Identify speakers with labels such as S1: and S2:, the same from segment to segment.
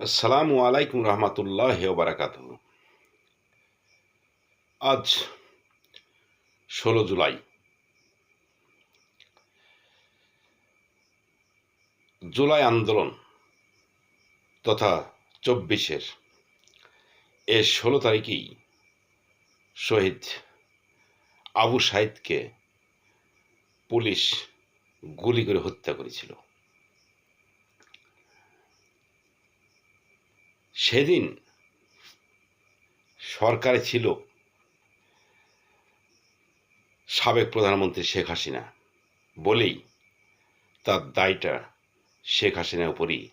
S1: আসসালামু আলাইকুম রহমতুল্লাহ বারাকাত আজ ষোলো জুলাই। জুলাই আন্দোলন তথা চব্বিশের এ ষোলো তারিখেই শহীদ আবু সাইদকে পুলিশ গুলি করে হত্যা করেছিল। সেদিন সরকারে ছিল সাবেক প্রধানমন্ত্রী শেখ হাসিনা। বলেই তার দায়টা শেখ হাসিনার উপরই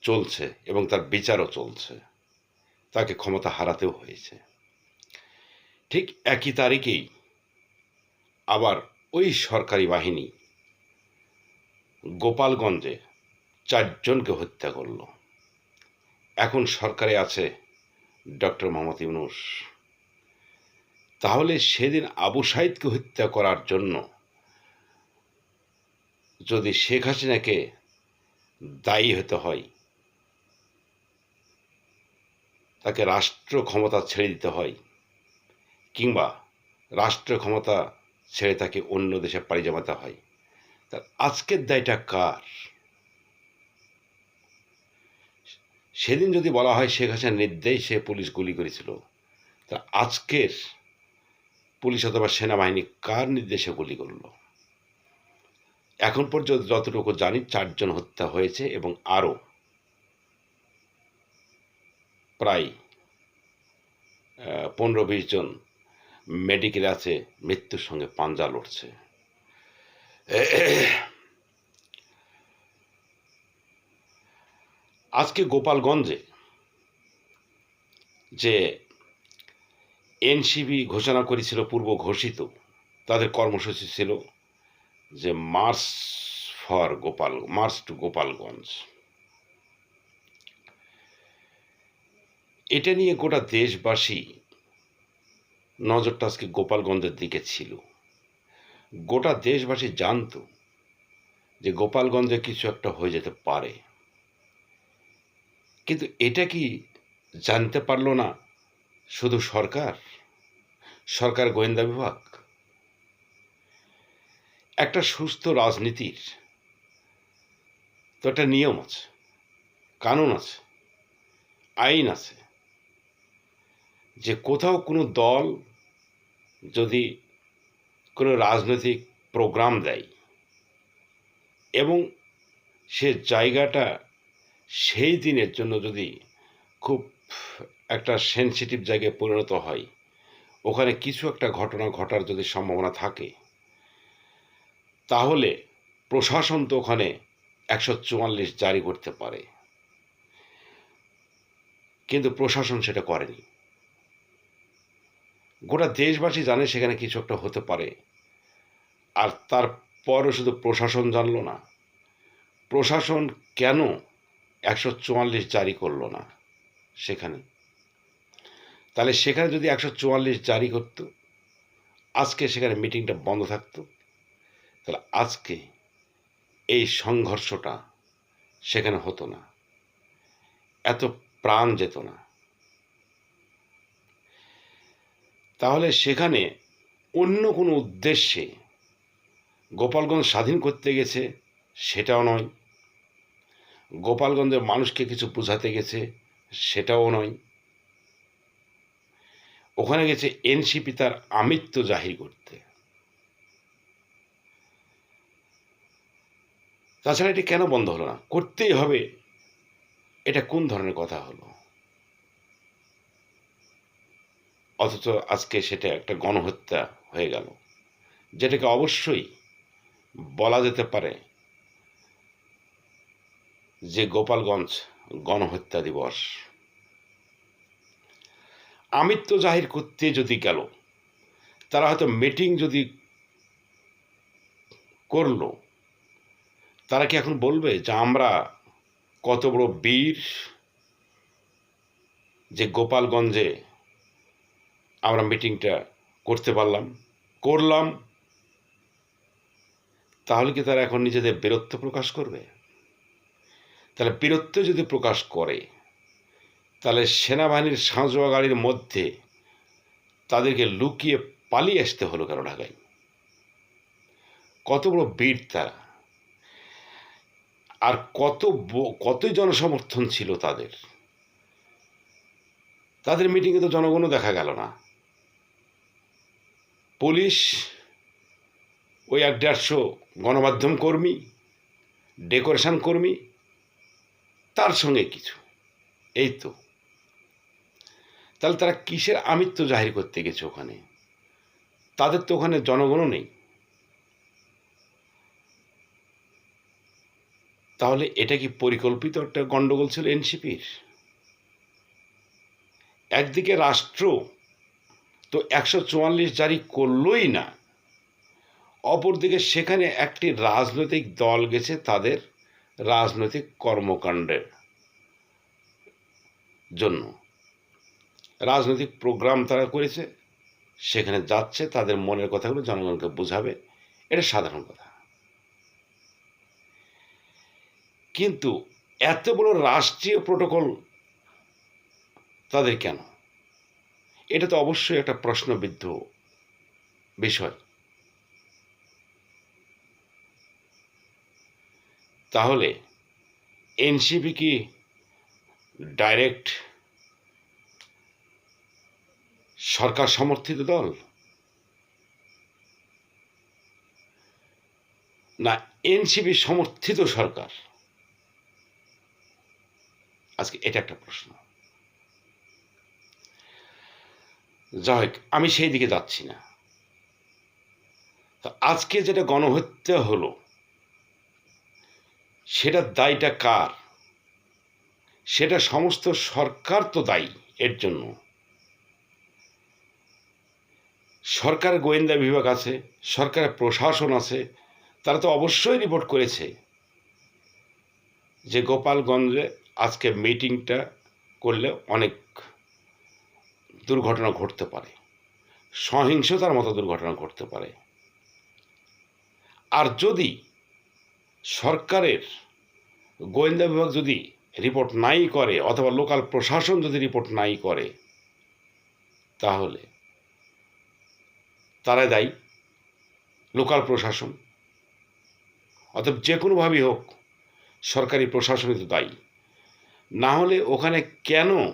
S1: চলছে এবং তার বিচারও চলছে। তাকে ক্ষমতা হারাতেও হয়েছে। ঠিক একই তারিখেই আবার ওই সরকারি বাহিনী গোপালগঞ্জে চারজনকে হত্যা করল। এখন সরকারে আছে ডক্টর মোহাম্মদ ইউনুস। তাহলে সেদিন আবু সাইদকে হত্যা করার জন্য যদি শেখ হাসিনাকে দায়ী হতে হয়, তাকে রাষ্ট্র ক্ষমতা ছেড়ে দিতে হয়, কিংবা রাষ্ট্র ক্ষমতা ছেড়ে তাকে অন্য দেশে পাড়ি জমাতে হয়, তার আজকের দায়টা কার? সেদিন যদি বলা হয় শেখ হাসিনার নির্দেশে পুলিশ গুলি করেছিল। তা আজকের পুলিশ অথবা সেনাবাহিনী কার নির্দেশে গুলি করল? এখন পর্যন্ত যতটুকু জানি, চারজন হত্যা হয়েছে এবং আরও প্রায় পনেরো বিশ জন মেডিকেল আছে, মৃত্যুর সঙ্গে পাঞ্জা লড়ছে। আজকে গোপালগঞ্জে যে এনসিবি ঘোষণা করেছিল, পূর্ব ঘোষিত, তাদের কর্মসূচি ছিল যে march for Gopal, march to Gopalganj. এটা নিয়ে গোটা দেশবাসী নজরটা আজকে গোপালগঞ্জের দিকে ছিল। গোটা দেশবাসী জানতো যে গোপালগঞ্জে কিছু একটা হয়ে যেতে পারে। কিন্তু এটা কি জানতে পারল না শুধু সরকার? সরকার গোয়েন্দা বিভাগ? একটা সুস্থ রাজনীতির তো একটা নিয়ম আছে, কানুন আছে, আইন আছে যে কোথাও কোনো দল যদি কোনো রাজনৈতিক প্রোগ্রাম দেয় এবং সে জায়গাটা সেই দিনের জন্য যদি খুব একটা সেন্সিটিভ জায়গায় পরিণত হয়, ওখানে কিছু একটা ঘটনা ঘটার যদি সম্ভাবনা থাকে, তাহলে প্রশাসন তো ওখানে একশো চুয়াল্লিশ জারি করতে পারে। কিন্তু প্রশাসন সেটা করেনি। গোটা দেশবাসী জানে সেখানে কিছু একটা হতে পারে। আর তারপরও শুধু প্রশাসন জানলো না। প্রশাসন কেন একশো চুয়াল্লিশ জারি করল না সেখানে। তাহলে সেখানে যদি একশো চুয়াল্লিশ জারি করত, আজকে সেখানে মিটিংটা বন্ধ থাকতো, তাহলে আজকে এই সংঘর্ষটা সেখানে হতো না। এত প্রাণ যেত না। তাহলে সেখানে অন্য কোনো উদ্দেশ্যে গোপালগঞ্জ স্বাধীন করতে গেছে সেটাও নয়। গোপালগঞ্জের মানুষকে কিছু বোঝাতে গেছে, সেটাও নয়। ওখানে গেছে এনসিপি তার আমিত্ব জাহির করতে। তাছাড়া এটি কেন বন্ধ হলো না? করতেই হবে। এটা কোন ধরনের কথা হলো? অথচ আজকে সেটা একটা গণহত্যা হয়ে গেল। যেটাকে অবশ্যই বলা যেতে পারে যে গোপালগঞ্জ গণহত্যা দিবস। আমিত্ব জাহির করতে যদি গেল, তারা হয়তো মিটিং যদি করল, তারা কি এখন বলবে যে আমরা কত বড় বীর যে গোপালগঞ্জে আমরা মিটিংটা করতে পারলাম, করলাম, তাহলে কি তারা এখন নিজেদের বীরত্ব প্রকাশ করবে? তাহলে বীরত্ব যদি প্রকাশ করে, তাহলে সেনাবাহিনীর সাঁজোয়া গাড়ির মধ্যে তাদেরকে লুকিয়ে পালিয়ে আসতে হলো কেন ঢাকায়? কত বড় বীর তারা। আর কত কতই জনসমর্থন ছিল তাদের। তাদের মিটিংয়ে তো জনগণও দেখা গেল না। পুলিশ, ওই এক দেড়শো গণমাধ্যম কর্মী ডেকোরেশন কর্মী তার সঙ্গে কিছু। এই তো। তাহলে তারা কিসের আমিত্ব জাহির করতে গেছে ওখানে? তাদের তো ওখানে জনগণও নেই। তাহলে এটা কি পরিকল্পিত একটা গণ্ডগোল ছিল এনসিপির? একদিকে রাষ্ট্র তো একশো চুয়াল্লিশ জারি করলই না, অপরদিকে সেখানে একটি রাজনৈতিক দল গেছে তাদের রাজনৈতিক কর্মকাণ্ডের জন্য। রাজনৈতিক প্রোগ্রাম তারা করেছে, সেখানে যাচ্ছে, তাদের মনের কথাগুলো জনগণকে বোঝাবে, এটা সাধারণ কথা। কিন্তু এত বড় রাষ্ট্রীয় প্রোটোকল তাদের কেন? এটা তো অবশ্যই একটা প্রশ্নবিদ্ধ বিষয়। তাহলে এনসিপি কি ডাইরেক্ট সরকার সমর্থিত দল? না এনসিপি সমর্থিত সরকার? আজকে এটা একটা প্রশ্ন। যাই হোক, আমি সেই দিকে যাচ্ছি না। তো আজকে যেটা গণহত্যা হলো সেটার দায়টা কার? সেটা সমস্ত সরকার তো দায়ী এর জন্য। সরকার গোয়েন্দা বিভাগ আছে, সরকারের প্রশাসন আছে, তারা তো অবশ্যই রিপোর্ট করেছে যে গোপালগঞ্জে আজকে মিটিংটা করলে অনেক দুর্ঘটনা ঘটতে পারে। সহিংসতার মতো দুর্ঘটনা ঘটতে পারে। আর যদি সরকারের গোয়েন্দা বিভাগ যদি রিপোর্ট নাই করে অথবা লোকাল প্রশাসন যদি রিপোর্ট নাই করে, তাহলে তারা দায়ী, লোকাল প্রশাসন। অতএব যে কোনোভাবেই হোক, সরকারি প্রশাসনই তো দায়ী। না হলে ওখানে কেন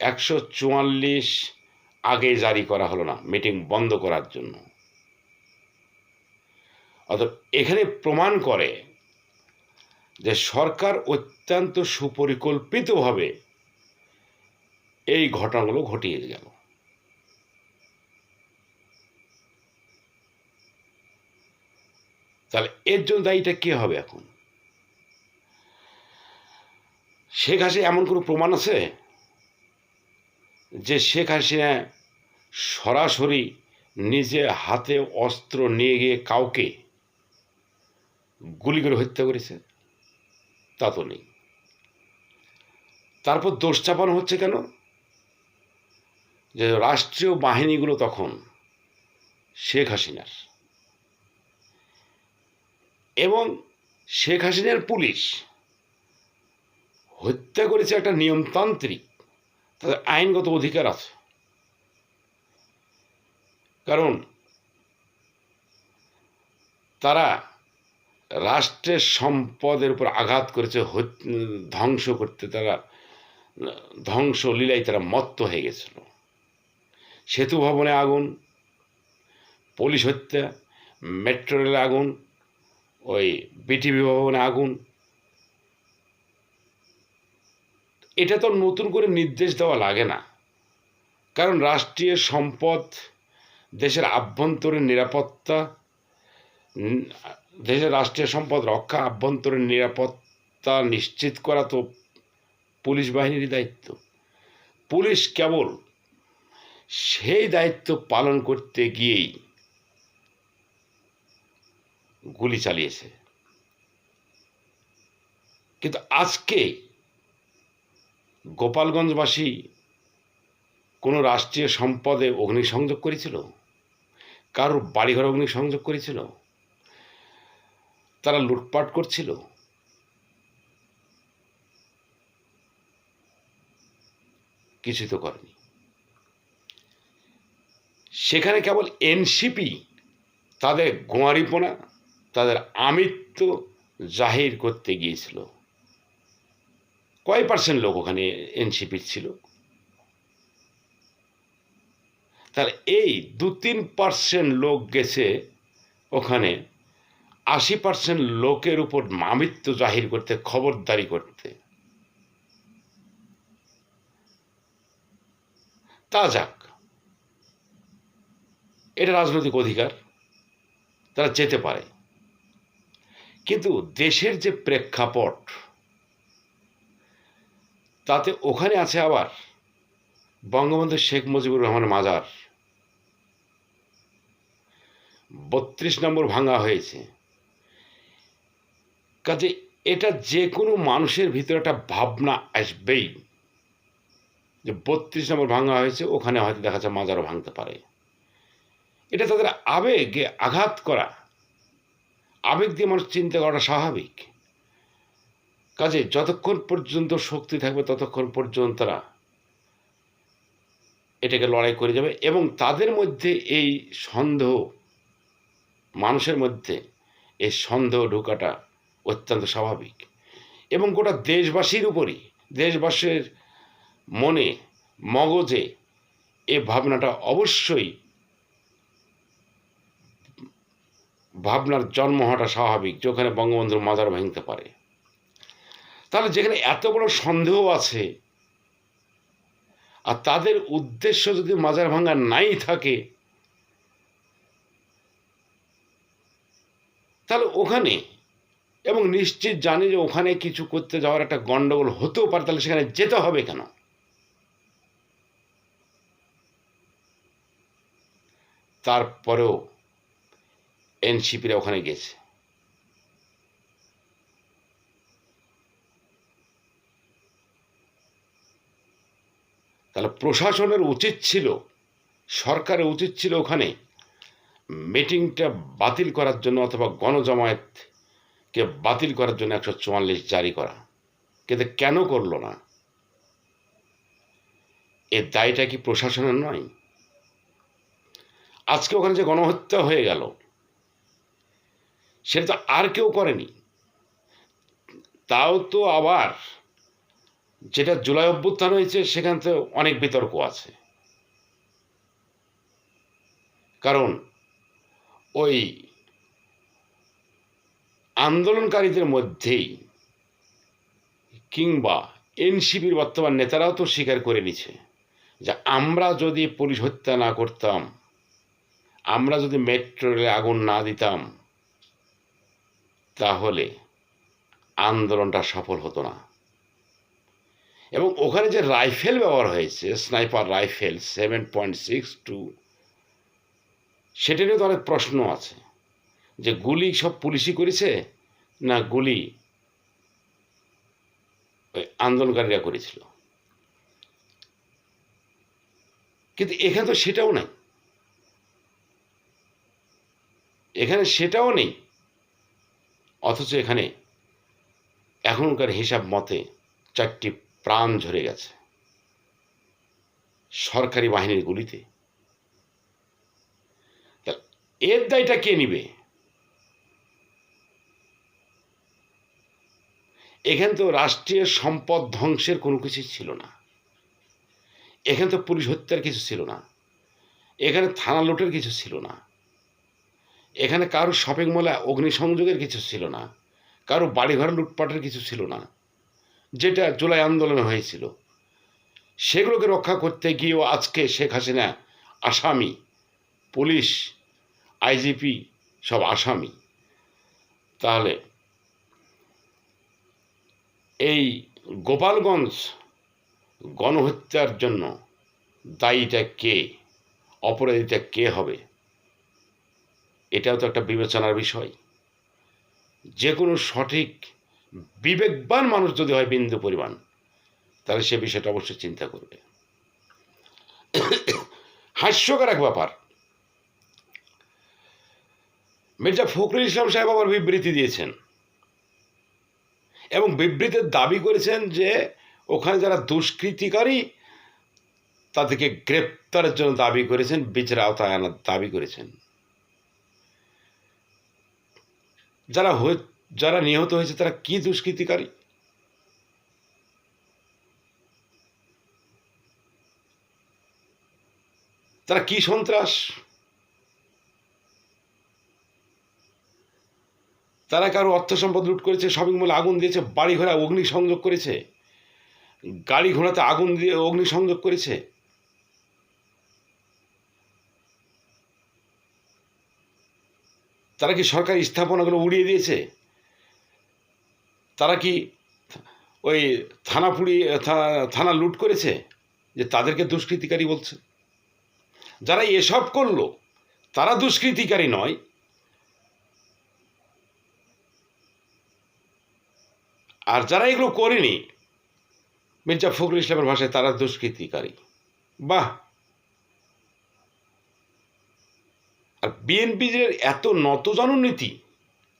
S1: একশো চুয়াল্লিশ আগে জারি করা হলো না, মিটিং বন্ধ করার জন্য? অর্থাৎ এখানে প্রমাণ করে যে সরকার অত্যন্ত সুপরিকল্পিতভাবে এই ঘটনাগুলো ঘটিয়ে গেল। তাহলে এর জন্য দায়ীটা কে হবে এখন? শেখ হাসিনা এমন কোনো প্রমাণ আছে? যে শেখ হাসিনা সরাসরি নিজে হাতে অস্ত্র নিয়ে গিয়ে কাউকে গুলি করে হত্যা করেছে, তা তো নেই। তারপর দোষ চাপানো হচ্ছে কেন? যে রাষ্ট্রীয় বাহিনীগুলো তখন শেখ হাসিনার। এবং শেখ হাসিনার পুলিশ হত্যা করেছে একটা নিয়মতান্ত্রিক, তাদের আইনগত অধিকার আছে। কারণ তারা রাষ্ট্রের সম্পদের উপর আঘাত করেছে ধ্বংস করতে তারা, ধ্বংস লীলায় তারা মত্ত হয়ে গেছিল। সেতু ভবনে আগুন, পুলিশ হত্যা, মেট্রো রেলে আগুন, ওই বিটিভি ভবনে আগুন। এটা তো নতুন করে নির্দেশ দেওয়া লাগে না। কারণ রাষ্ট্রীয় সম্পদ, দেশের আভ্যন্তরীণ নিরাপত্তা দেশের রাষ্ট্রীয় সম্পদ রক্ষা, আভ্যন্তরীণ নিরাপত্তা নিশ্চিত করা তো পুলিশ বাহিনীরই দায়িত্ব। পুলিশ কেবল সেই দায়িত্ব পালন করতে গিয়েই গুলি চালিয়েছে। কিন্তু আজকে গোপালগঞ্জবাসী কোনো রাষ্ট্রীয় সম্পদে অগ্নিসংযোগ করেছিল? কারোর বাড়িঘর অগ্নিসংযোগ করেছিল? তারা লুটপাট করছিল? কিছু তো করেনি। সেখানে কেবল এনসিপি তাদের গোয়ারিপোনা, তাদের আমিত্ব জাহির করতে গিয়েছিল। কয় পার্সেন্ট লোক ওখানে এনসিপি ছিল? তার এই দু তিন পার্সেন্ট লোক গেছে ওখানে আশি পার্সেন্ট লোকের উপর মামিত্ব জাহির করতে, খবরদারি করতে। তা যাক। এটা রাজনৈতিক অধিকার, তারা যেতে পারে। কিন্তু দেশের যে প্রেক্ষাপট, তাতে ওখানে আছে আবার বঙ্গবন্ধু শেখ মুজিবুর রহমান মাজার। বত্রিশ নম্বর ভাঙা হয়েছে। কাজে এটা যে কোনো মানুষের ভিতরে একটা ভাবনা আসবেই। যে বত্রিশ নম্বর ভাঙা হয়েছে, ওখানে হয়তো দেখা যায় মাজারও ভাঙতে পারে। এটা তাদের আবেগে আঘাত করা, আবেগ দিয়ে মানুষ চিন্তা করাটা স্বাভাবিক। কাজে যতক্ষণ পর্যন্ত শক্তি থাকবে, ততক্ষণ পর্যন্ত তারা এটাকে লড়াই করে যাবে এবং তাদের মধ্যে এই সন্দেহ, মানুষের মধ্যে এই সন্দেহ ঢোকাটা অত্যন্ত স্বাভাবিক। এবং গোটা দেশবাসীর উপরই, দেশবাসীর মনে, মগজে এ ভাবনাটা অবশ্যই ভাবনার জন্ম হওয়াটা স্বাভাবিক যেখানে বঙ্গবন্ধুর মাজার ভাঙতে পারে। তাহলে যেখানে এত বড় সন্দেহ আছে, আর তাদের উদ্দেশ্য যদি মাজার ভাঙা নাই থাকে, তাহলে ওখানে এবং নিশ্চিত জানি যে ওখানে কিছু করতে যাওয়ার একটা গন্ডগোল হতেও পারে, তাহলে সেখানে যেতে হবে কেন? তারপরেও এনসিপিরা ওখানে গেছে। তাহলে প্রশাসনের উচিত ছিল, সরকারের উচিত ছিল ওখানে মিটিংটা বাতিল করার জন্য অথবা গণজমায়েতকে বাতিল করার জন্য একশো চুয়াল্লিশ জারি করা। কিন্তু কেন করল না? এর দায়টা কি প্রশাসনের নয়? আজকে ওখানে যে গণহত্যা হয়ে গেল, সেটা তো আর কেউ করেনি। তাও তো আবার যেটা জুলাই অভ্যুত্থান হয়েছে, সেখান থেকে অনেক বিতর্ক আছে। কারণ ওই আন্দোলনকারীদের মধ্যেই কিংবা এনসিপির বর্তমান নেতারাও তো স্বীকার করে নিছে যে আমরা যদি পুলিশ হত্যা না করতাম, আমরা যদি মেট্রো রেলে আগুন না দিতাম, তাহলে আন্দোলনটা সফল হতো না। এবং ওখানে যে রাইফেল ব্যবহার হয়েছে, sniper rifle, seven point six two, সেটা নিয়ে তো অনেক প্রশ্ন আছে। যে গুলি সব পুলিশই করেছে না গুলি ওই আন্দোলনকারীরা করেছিল? কিন্তু এখানে তো সেটাও নাই। এখানে সেটাও নেই। অথচ এখানে এখনকার হিসাব মতে চারটি প্রাণ ঝরে গেছে। সরকারি বাহিনীর গুলিতে। এর দায়টা কে নিবে? এখানে তো রাষ্ট্রীয় সম্পদ ধ্বংসের কোনো কিছু ছিল না। এখানে তো পুলিশ হত্যার কিছু ছিল না। এখানে থানা লুটের কিছু ছিল না। এখানে কারও শপিং মলে অগ্নিসংযোগের কিছু ছিল না। কারও বাড়িঘর লুটপাটের কিছু ছিল না। যেটা জুলাই আন্দোলনে হয়েছিল। সেগুলোকে রক্ষা করতে গিয়েও আজকে শেখ হাসিনা আসামি, পুলিশ, আইজিপি সব আসামি। তাহলে এই গোপালগঞ্জ গণহত্যার জন্য দায়ীটা কে? অপরাধীটা কে হবে? এটাও তো একটা বিবেচনার বিষয়। যে কোনো সঠিক, বিবেকবান মানুষ যদি হয় বিন্দু পরিমাণ, তাহলে সে বিষয়টা অবশ্যই চিন্তা করবে। হাস্যকর এক ব্যাপার। মির্জা ফখরুল ইসলাম সাহেব আবার বিবৃতি দিয়েছেন। এবং বিবৃতির দাবি করেছেন যে ওখানে যারা দুষ্কৃতিকারী, তাদেরকে গ্রেপ্তারের জন্য দাবি করেছেন বিচারের আওতায় আনার দাবি করেছেন। যারা যারা নিহত হয়েছে, তারা কি দুষ্কৃতিকারী? তারা কি সন্ত্রাস? তারা কারও অর্থ সম্পদ লুট করেছে শপিং মলে আগুন দিয়েছে, বাড়ি ঘোড়া অগ্নি সংযোগ করেছে, গাড়ি ঘোড়াতে আগুন দিয়ে অগ্নি সংযোগ করেছে। তারা কি সরকারি স্থাপনাগুলো উড়িয়ে দিয়েছে? তারা কি ওই থানা পুড়ি থানা লুট করেছে? যে তাদেরকে দুষ্কৃতিকারী বলছে। যারা এসব করল, তারা দুষ্কৃতিকারী নয় আর যারা এগুলো করেনি, মির্জা ফখরুল ইসলামের ভাষায় তারা দুষ্কৃতিকারী। বাহ! আর বিএনপির এত নতজননীতি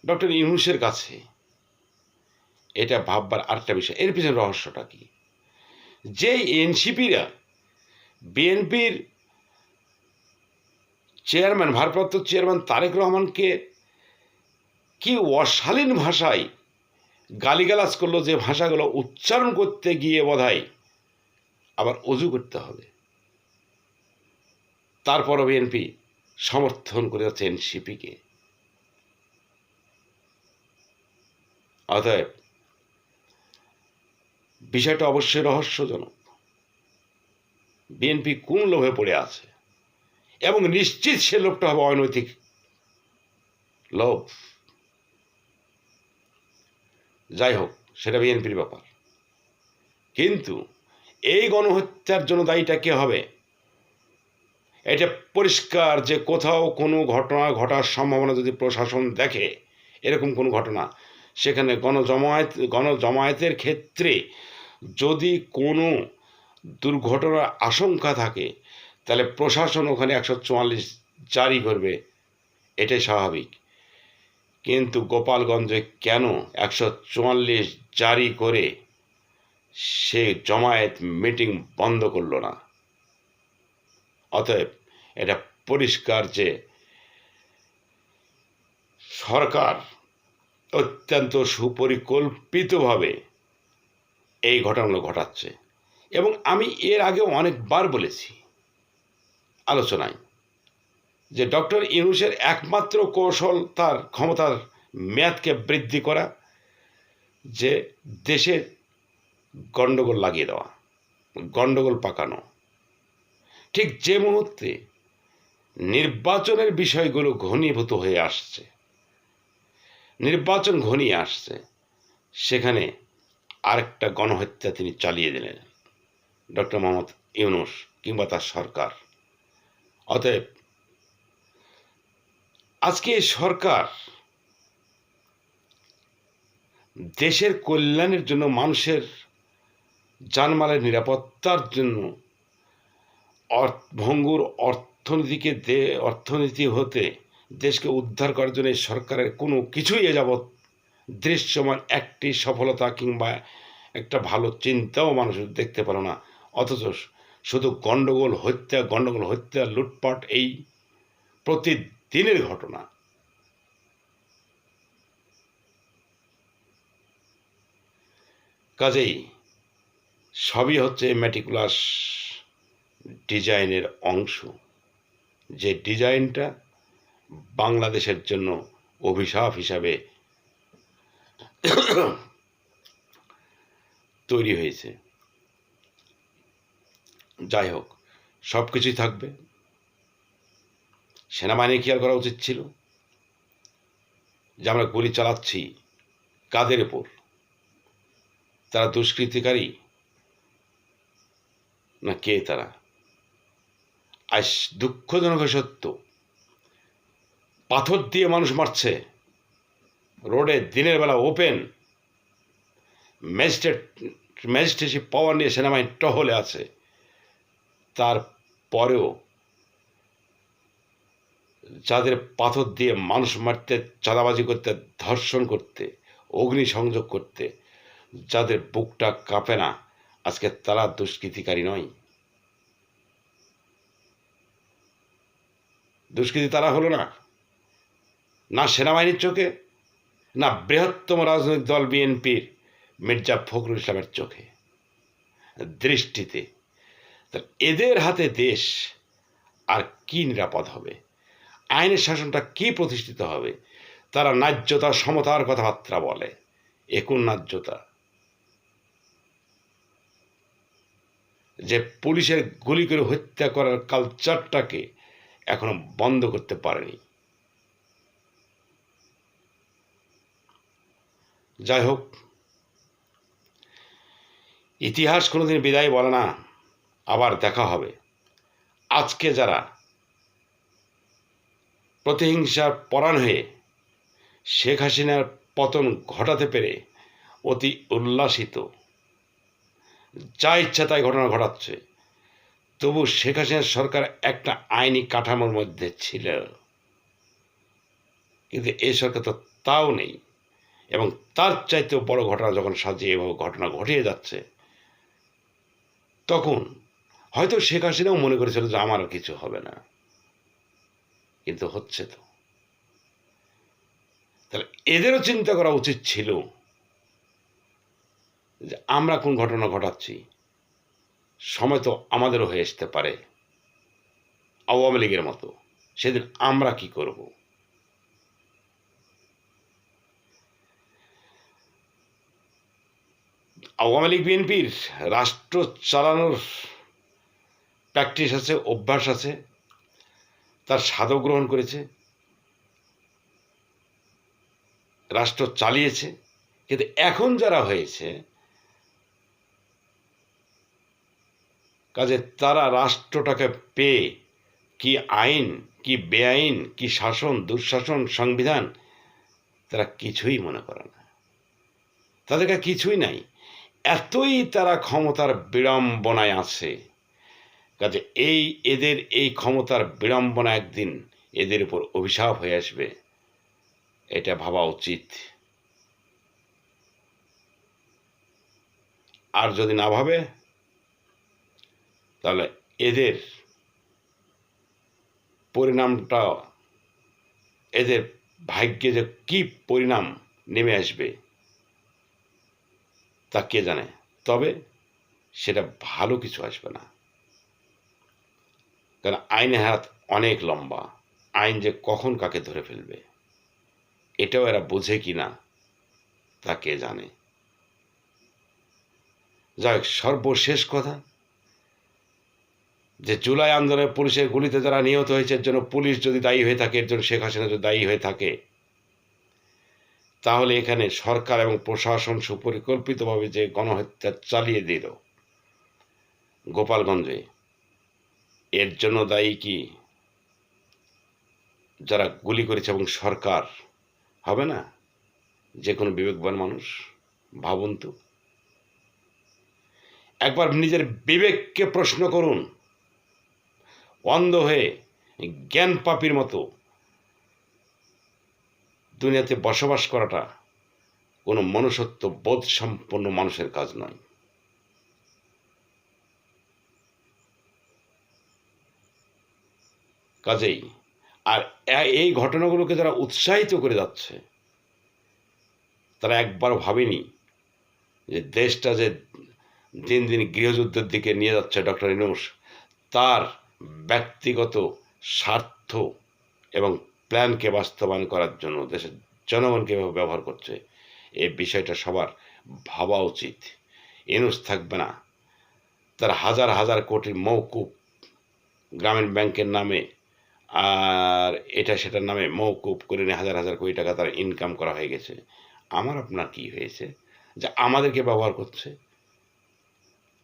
S1: ডক্টর ইউনুসের কাছে, এটা ভাববার আরেকটা বিষয়। এর পিছনে রহস্যটা কি? যে এনসিপিরা বিএনপির চেয়ারম্যান, ভারপ্রাপ্ত চেয়ারম্যান তারেক রহমানকে কি অশালীন ভাষায় গালিগালাজ করল যে ভাষাগুলো উচ্চারণ করতে গিয়ে বোধহয় আবার অজু করতে হবে। তারপরও বিএনপি সমর্থন করে যাচ্ছে এনসিপিকে। অতএব বিষয়টা অবশ্যই রহস্যজনক। বিএনপি কোন লোভে পড়ে আছে? এবং নিশ্চিত সে লোভটা হবে অনৈতিক লোভ। যাই হোক সেটা বিএনপির ব্যাপার। কিন্তু এই গণহত্যার জন্য দায়ীটা কে হবে? এটা পরিষ্কার যে কোথাও কোনো ঘটনা ঘটার সম্ভাবনা যদি প্রশাসন দেখে, এরকম কোনো ঘটনা, সেখানে গণজমায়েত, গণজমায়েতের ক্ষেত্রে যদি কোনো দুর্ঘটনার আশঙ্কা থাকে, তাহলে প্রশাসন ওখানে একশো চুয়াল্লিশ জারি করবে। এটাই স্বাভাবিক। কিন্তু গোপালগঞ্জে কেন একশো চুয়াল্লিশ জারি করে সে জমায়েত মিটিং বন্ধ করল না? অতএব এটা পরিষ্কার যে সরকার অত্যন্ত সুপরিকল্পিতভাবে এই ঘটনাগুলো ঘটাচ্ছে। এবং আমি এর আগেও অনেকবার বলেছি আলোচনায়। যে ডক্টর ইউনুসের একমাত্র কৌশল তার ক্ষমতার মেয়াদকে বৃদ্ধি করা, যে দেশে গণ্ডগোল লাগিয়ে দেওয়া, গণ্ডগোল পাকানো। ঠিক যে মুহূর্তে নির্বাচনের বিষয়গুলো ঘনীভূত হয়ে আসছে, নির্বাচন ঘনিয়ে আসছে, সেখানে আরেকটা গণহত্যা তিনি চালিয়ে দিলেন, ডক্টর মোহাম্মদ ইউনুস কিংবা তার সরকার। অতএব আজকে সরকার দেশের কল্যাণের জন্য, মানুষের জানমালের নিরাপত্তার জন্য ভঙ্গুর অর্থনীতিকে দে, অর্থনীতি হতে দেশকে উদ্ধার করার জন্য সরকারের কোনো কিছুই যাবৎ দৃশ্যমান একটি সফলতা কিংবা একটা ভালো চিন্তাও মানুষ দেখতে পেল না। অথচ শুধু গণ্ডগোল হত্যা গণ্ডগোল হত্যা, লুটপাট এই প্রতিদিনের ঘটনা। কাজেই সবই হচ্ছে ম্যাটিকুলাস ডিজাইনের অংশ। যে ডিজাইনটা বাংলাদেশের জন্য অভিশাপ হিসাবে তৈরি হয়েছে। যাই হোক সব কিছুই থাকবে। সেনাবাহিনী খেয়াল করা উচিত ছিল যে আমরা গুলি চালাচ্ছি কাদের উপর? তারা দুষ্কৃতিকারী না কে তারা? আজ দুঃখজনক সত্য, পাথর দিয়ে মানুষ মারছে। রোডে দিনের বেলা ওপেন ম্যাজিস্ট্রেট, ম্যাজিস্ট্রেসি পাওয়ার নিয়ে সেনাবাহিনী টহলে আছে। তারপরেও যাদের পাথর দিয়ে মানুষ মারতে, চাঁদাবাজি করতে, ধর্ষণ করতে অগ্নি সংযোগ করতে, যাদের বুকটা কাঁপে না, আজকে তারা দুষ্কৃতিকারী নয়। দুষ্কৃতি তারা হলো না। না সেনাবাহিনীর চোখে, না বৃহত্তম রাজনৈতিক দল বিএনপির মির্জা ফখরুল ইসলামের চোখে। দৃষ্টিতে এদের হাতে দেশ আর কি নিরাপদ হবে? আইনের শাসনটা কি প্রতিষ্ঠিত হবে? তারা ন্যায্যতা, সমতার কথাবার্তা বলে। একুন ন্যায্যতা। যে পুলিশের গুলি করে হত্যা করার কালচারটাকে এখনও বন্ধ করতে পারেনি। যাই হোক, ইতিহাস কোনোদিন বিদায় বলে না, আবার দেখা হবে। আজকে যারা প্রতিহিংসার পরাণ হয়ে শেখ হাসিনার পতন ঘটাতে পেরে অতি উল্লাসিত। যা ইচ্ছা তাই ঘটনা ঘটাচ্ছে। তবু শেখ হাসিনার সরকার একটা আইনি কাঠামোর মধ্যে ছিল। কিন্তু এই সরকার তো তাও নেই এবং তার চাইতেও বড় ঘটনা যখন সাজিয়ে এভাবে ঘটনা ঘটিয়ে যাচ্ছে, তখন হয়তো শেখ হাসিনাও মনে করেছিল যে আমার আর কিছু হবে না। কিন্তু হচ্ছে তো। তাহলে এদেরও চিন্তা করা উচিত ছিল যে আমরা কোন ঘটনা ঘটাচ্ছি। সময় তো আমাদেরও হয়ে আসতে পারে। আওয়ামী লীগের মতো। সেদিন আমরা কি করব? আওয়ামী লীগ, বিএনপির রাষ্ট্র চালানোর প্র্যাকটিস আছে, অভ্যাস আছে। তার সাধক গ্রহণ করেছে। রাষ্ট্র চালিয়েছে। কিন্তু এখন যারা হয়েছে, কাজে তারা রাষ্ট্রটাকে পেয়ে কি আইন, কি বেআইন, কি শাসন, দুঃশাসন, সংবিধান, তারা কিছুই মনে করে না। তাদের কাছে কিছুই নাই। এতই তারা ক্ষমতার বিড়ম্বনায় আছে। কাজে এই এদের এই ক্ষমতার বিড়ম্বনা একদিন এদের উপর অভিশাপ হয়ে আসবে। এটা ভাবা উচিত। আর যদি না ভাবে, তাহলে এদের পরিণামটা, এদের ভাগ্যে যে কি পরিণাম নেমে আসবে, তা কে জানে? তবে সেটা ভালো কিছু আসবে না। কারণ আইনের হাত অনেক লম্বা। আইন যে কখন কাকে ধরে ফেলবে, এটাও এরা বোঝে কি না, তা কে জানে? যাই সর্বশেষ কথা, যে জুলাই আন্দোলনে পুলিশের গুলিতে যারা নিহত হয়েছে, এর জন্য পুলিশ যদি দায়ী হয়ে থাকে, এর জন্য শেখ হাসিনা যদি দায়ী হয়ে থাকে, তাহলে এখানে সরকার এবং প্রশাসন সুপরিকল্পিতভাবে যে গণহত্যা চালিয়ে দিল গোপালগঞ্জে এর জন্য দায়ী কি? যারা গুলি করেছে এবং সরকার, হবে না? যে কোনো বিবেকবান মানুষ, ভাবুন তো। একবার নিজের বিবেককে প্রশ্ন করুন। অন্ধ হয়ে জ্ঞান পাপির মতো দুনিয়াতে বসবাস করাটা কোনো মনুষ্যত্ব বোধ সম্পন্ন মানুষের কাজ নয়। কাজেই। আর এই ঘটনাগুলোকে যারা উৎসাহিত করে যাচ্ছে, তারা একবার ভাবেনি যে দেশটা যে দিন দিন গৃহযুদ্ধের দিকে নিয়ে যাচ্ছে ডক্টর ইনুস, তার ব্যক্তিগত স্বার্থ এবং প্ল্যানকে বাস্তবায়ন করার জন্য দেশের জনগণকে এভাবে ব্যবহার করছে এই বিষয়টা সবার ভাবা উচিত। এনুস থাকবে না। তার হাজার হাজার কোটি মৌকুব গ্রামীণ ব্যাংকের নামে আর এটা সেটার নামে মৌকুব করে নিয়ে হাজার হাজার কোটি টাকা তার ইনকাম করা হয়ে গেছে। আমার আপনার কি হয়েছে? যে আমাদেরকে ব্যবহার করছে।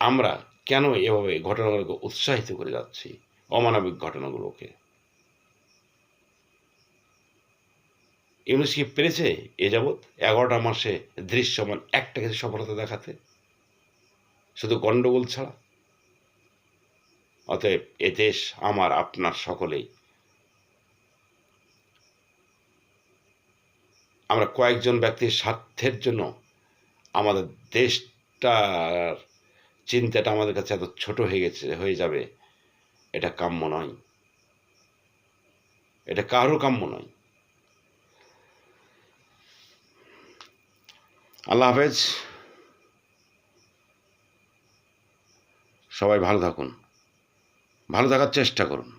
S1: আমরা কেন এভাবে ঘটনাগুলোকে উৎসাহিত করে যাচ্ছি অমানবিক ঘটনাগুলোকে? ইউনুস কি পেরেছে এ যাবৎ? এগারোটা মাসে দৃশ্যমান একটা কিছু সফলতা দেখাতে? শুধু গণ্ডগোল ছাড়া? অতএব এ দেশ আমার, আপনার সকলেই আমরা কয়েকজন ব্যক্তির স্বার্থের জন্য আমাদের দেশটার চিন্তাটা আমাদের কাছে এত ছোট হয়ে গেছে, হয়ে যাবে, এটা কাম্য নয়। এটা কারও কাম্য নয়। আল্লাহ হাফেজ। সবাই ভালো থাকুন। ভালো থাকার চেষ্টা করুন।